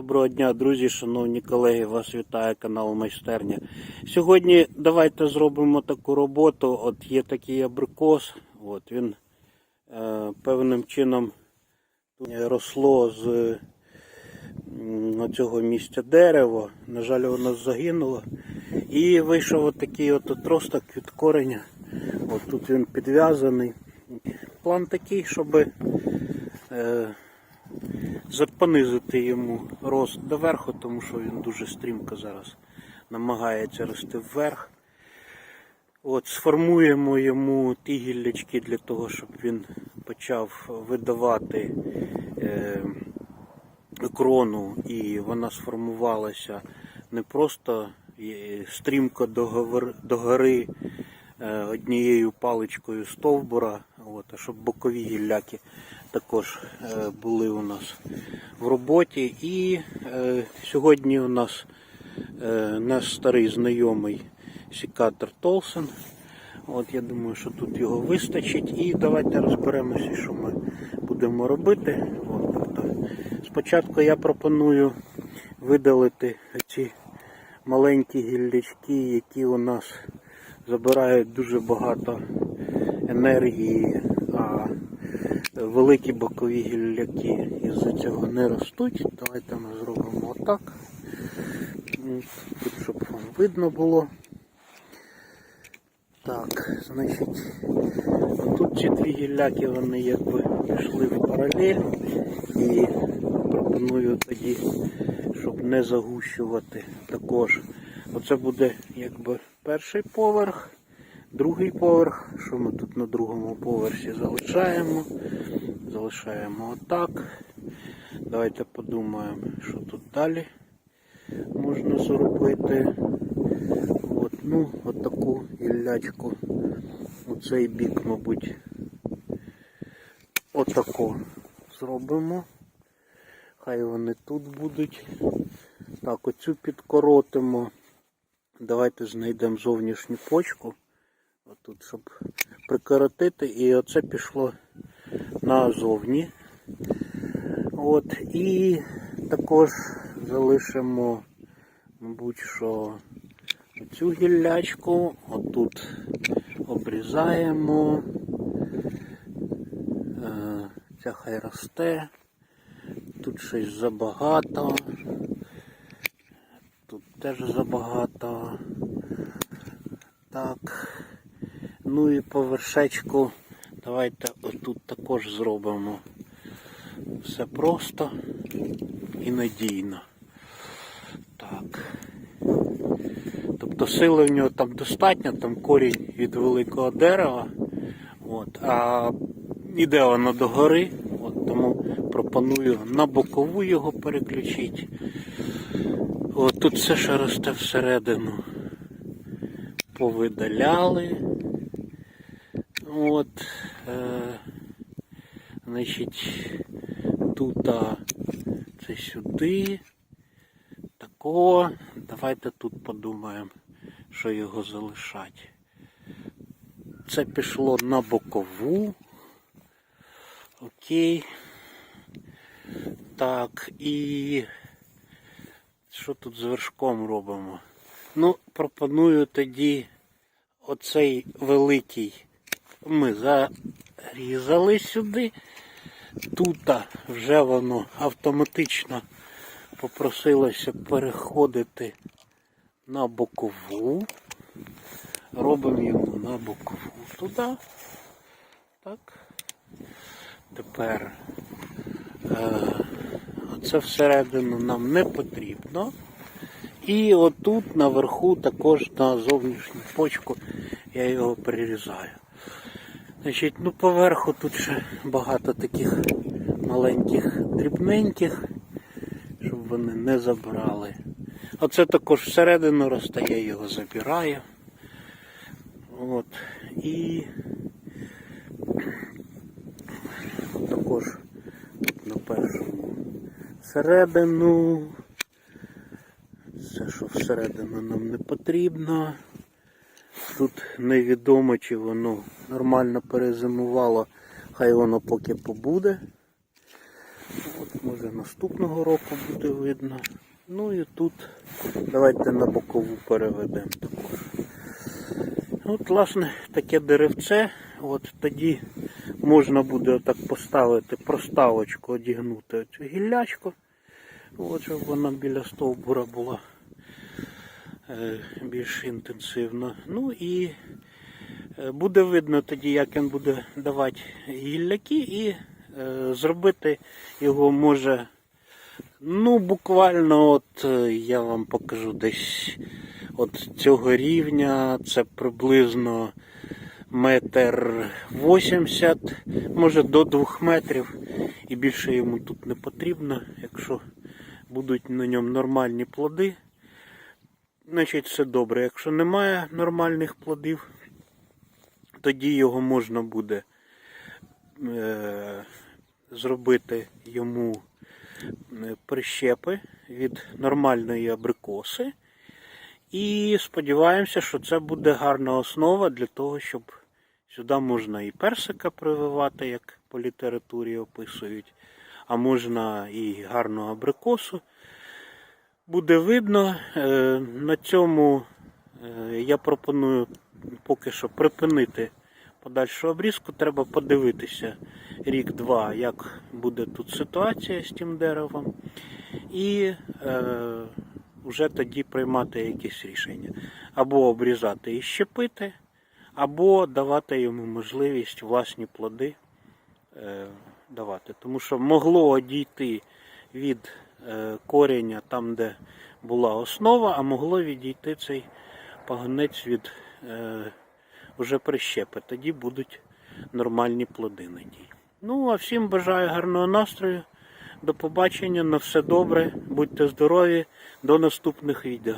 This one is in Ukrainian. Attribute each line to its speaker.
Speaker 1: Доброго дня, друзі, шановні колеги, вас вітає канал Майстерня. Сьогодні давайте зробимо таку роботу. От є такий абрикос, от він е, певним чином росло з м, цього місця дерева. На жаль, воно загинуло. І вийшов от такий от отросток від кореня. От тут він підв'язаний. План такий, щоб е, понизити йому рост доверху, тому що він дуже стрімко зараз намагається рости вверх. От, сформуємо йому ті гіллячки для того, щоб він почав видавати е, крону і вона сформувалася не просто е, стрімко до, до гори е, однією паличкою стовбура, от, щоб бокові гілляки також е, були у нас в роботі. І е, сьогодні у нас е, наш старий знайомий сікатор Толсен. От я думаю, що тут його вистачить. І давайте розберемося, що ми будемо робити. От, тобто, спочатку я пропоную видалити ці маленькі гіллячки, які у нас забирають дуже багато енергії, великі бокові гілляки із-за цього не ростуть. Давайте ми зробимо отак. Тут, щоб вам видно було. Так, значить, тут ці дві гілляки вони якби пішли в паралель і пропоную тоді, щоб не загущувати також. Оце буде якби перший поверх, другий поверх. Що ми тут на другому поверсі залишаємо? Залишаємо отак. Давайте подумаємо, що тут далі можна зробити. От, ну, от таку. У цей бік, мабуть, отако зробимо. Хай вони тут будуть. Так, оцю підкоротимо. Давайте знайдемо зовнішню почку. Отут, щоб прикоротити. І оце пішло назовні. От, і також залишимо, мабуть, що цю гіллячку отут обрізаємо. Е, Ця хай росте. Тут щось забагато. Тут теж забагато. Так. Ну і по вершечку давайте отут також зробимо. Все просто і надійно. Так. Тобто сили в нього там достатньо, там корінь від великого дерева. От, а іде воно до гори, от, тому пропоную на бокову його переключити. От тут все ще росте всередину. Повидаляли. От, е, значить, тут а, це сюди. Тако. Давайте тут подумаємо, що його залишати. Це пішло на бокову. Окей. Так, і що тут з вершком робимо? Ну, пропоную тоді оцей великий ми зарізали сюди. Тут вже воно автоматично попросилося переходити на бокову. Робимо йому на бокову туди. Так. Тепер е, це всередину нам не потрібно. І отут наверху також на зовнішню почку я його перерізаю. Значить, ну поверху тут ще багато таких маленьких дрібненьких, щоб вони не забрали. Оце також всередину росте, я його забираю. От. І також на першому всередину. Це що всередину нам не потрібно. Тут невідомо, чи воно нормально перезимувало, хай воно поки побуде. От може наступного року буде видно. Ну і тут давайте на бокову переведемо також. От, власне, таке деревце. От тоді можна буде отак поставити проставочку, одігнути цю гіллячку. От, щоб вона біля стовбура була більш інтенсивно. Ну і е, буде видно тоді, як він буде давати гілляки, і е, зробити його може. Ну, буквально, от е, я вам покажу десь от цього рівня. Це приблизно метр вісімдесят, може до двох метрів. І більше йому тут не потрібно, якщо будуть на ньому нормальні плоди. Значить, все добре. Якщо немає нормальних плодів, тоді його можна буде е, зробити йому е, прищепи від нормальної абрикоси. І сподіваємося, що це буде гарна основа для того, щоб сюди можна і персика прививати, як по літературі описують, а можна і гарну абрикосу. Буде видно. Е, На цьому е, я пропоную поки що припинити подальшу обрізку. Треба подивитися рік-два, як буде тут ситуація з тим деревом. І е, вже тоді приймати якісь рішення. Або обрізати і щепити, або давати йому можливість власні плоди давати. Тому що могло одійти від коріння там, де була основа, а могло відійти цей паганець від е, вже прищепи. Тоді будуть нормальні плоди на ній. Ну, а всім бажаю гарного настрою. До побачення, на все добре, будьте здорові, до наступних відео.